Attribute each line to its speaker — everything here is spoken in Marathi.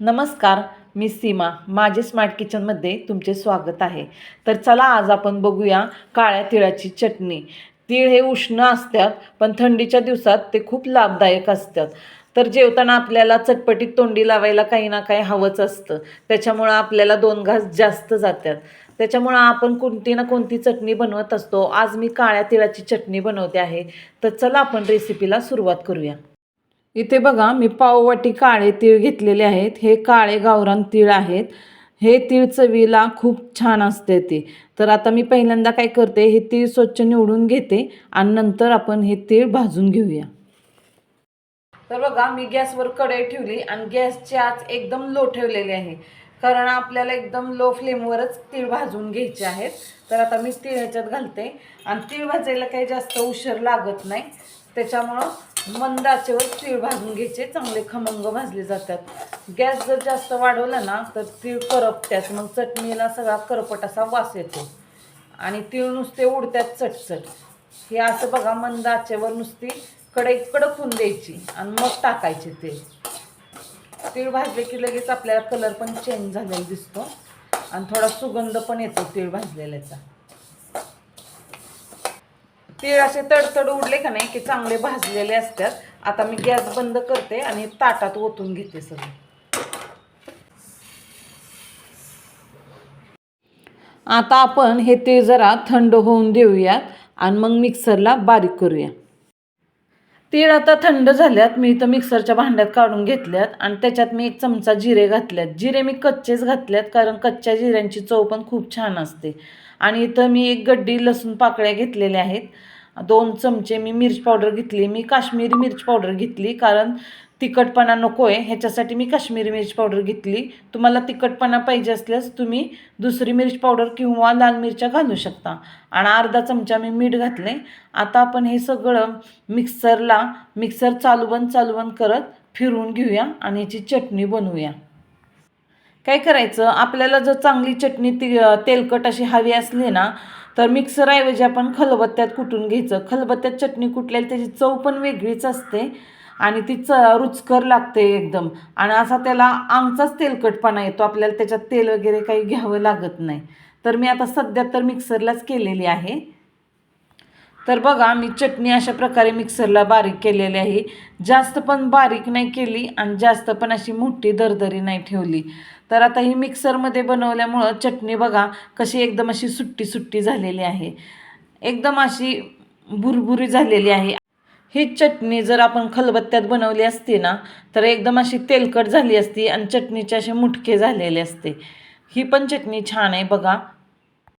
Speaker 1: नमस्कार मी सीमा. माझे स्मार्ट किचनमध्ये तुमचे स्वागत आहे. तर चला आज आपण बघूया काळ्या तिळाची चटणी. तीळ हे उष्ण असतात पण थंडीच्या दिवसात ते खूप लाभदायक असतात. तर जेवताना आपल्याला चटपटीत तोंडी लावायला काही ना काही हवंच असतं. त्याच्यामुळं आपल्याला दोन घास जास्त जातात. त्याच्यामुळं आपण कोणती ना कोणती चटणी बनवत असतो. आज मी काळ्या तिळाची चटणी बनवते आहे. तर चला आपण रेसिपीला सुरुवात करूया. इथे बघा मी पाववाटी काळे तीळ घेतलेले आहेत. हे काळे गावरान तीळ आहेत. हे तीळ चवीला खूप छान असते ते. तर आता मी पहिल्यांदा काय करते हे तीळ स्वच्छ निवडून घेते आणि नंतर आपण हे तीळ भाजून घेऊया. तर बघा मी गॅसवर कढई ठेवली आणि गॅसची आच एकदम लो ठेवलेली आहे. कारण आपल्याला एकदम लो फ्लेमवरच तीळ भाजून घ्यायचे आहेत. तर आता मी तीळ ह्याच्यात घालते. आणि तीळ भाजायला काही जास्त उशीर लागत नाही. त्याच्यामुळं मंद आचेवर तीळ भाजून घ्यायचे. चांगले खमंग भाजले जातात. गॅस जर जास्त वाढवला ना तर तीळ करपत्यात. मग चटणीला सगळा करपट असा वास येतो. आणि तीळ नुसते उडतात चटचट. हे असं बघा मंद आचेवर नुसती कडे कडक होऊन द्यायची आणि मग टाकायचे ते. तीळ भाजले की लगेच आपल्याला कलर पण चेंज झालेला दिसतो. आणि थोडा सुगंध पण येतो तीळ भाजलेल्याचा. तीळ असे तडतड उडले का नाही की चांगले भाजलेले असतात. आता मी गॅस बंद करते आणि ताटात ओतून घेते सगळं. आता आपण हे तीळ जरा थंड होऊन देऊयात आणि मग मिक्सरला बारीक करूया. तीळ आता थंड झाल्यात मी इथं मिक्सरच्या भांड्यात काढून घेतल्यात आणि त्याच्यात मी एक चमचा जिरे घातल्यात. जिरे मी कच्चेच घातल्यात कारण कच्च्या जिऱ्यांची चव पण खूप छान असते. आणि इथं मी एक गड्डी लसूण पाकळ्या घेतलेल्या आहेत. दोन चमचे मी मिरच पावडर घेतली. मी काश्मीरी मिरच पावडर घेतली कारण तिखटपणा नको आहे ह्याच्यासाठी मी काश्मीरी मिरची पावडर घेतली. तुम्हाला तिखटपणा पाहिजे असल्यास तुम्ही दुसरी मिरच पावडर किंवा लाल मिरच्या घालू शकता. आणि अर्धा चमचा मी मीठ घातले आता आपण हे सगळं मिक्सरला मिक्सर चालवण चालवण करत फिरवून घेऊया आणि याची चटणी बनवूया. काय करायचं? आपल्याला जर चांगली चटणी ती तेलकट अशी हवी असली ना तर मिक्सरऐवजी आपण खलबत्त्यात कुटून घ्यायचं? खलबत्त्यात चटणी कुटलेली त्याची चव पण वेगळीच असते. आणि ती च रुचकर लागते एकदम. आणि असा त्याला आमचाच तेलकटपणा येतो. आपल्याला त्याच्यात तेल वगैरे काही घ्यावं लागत नाही. तर मी आता सध्या तर मिक्सरलाच केलेली आहे. तर बघा मी चटणी अशा प्रकारे मिक्सरला बारीक केलेली आहे. जास्त पण बारीक नाही केली आणि जास्त पण अशी मोठी दरदरी नाही ठेवली. तर आता ही मिक्सरमध्ये बनवल्यामुळं चटणी बघा कशी एकदम अशी सुट्टी सुट्टी झालेली आहे. एकदम अशी भुरभुरी झालेली आहे. ही चटणी जर आपण खलबत्त्यात बनवली असती ना तर एकदम अशी तेलकट झाली असती आणि चटणीचे असे मुटके झालेले असते. ही पण चटणी छान आहे बघा.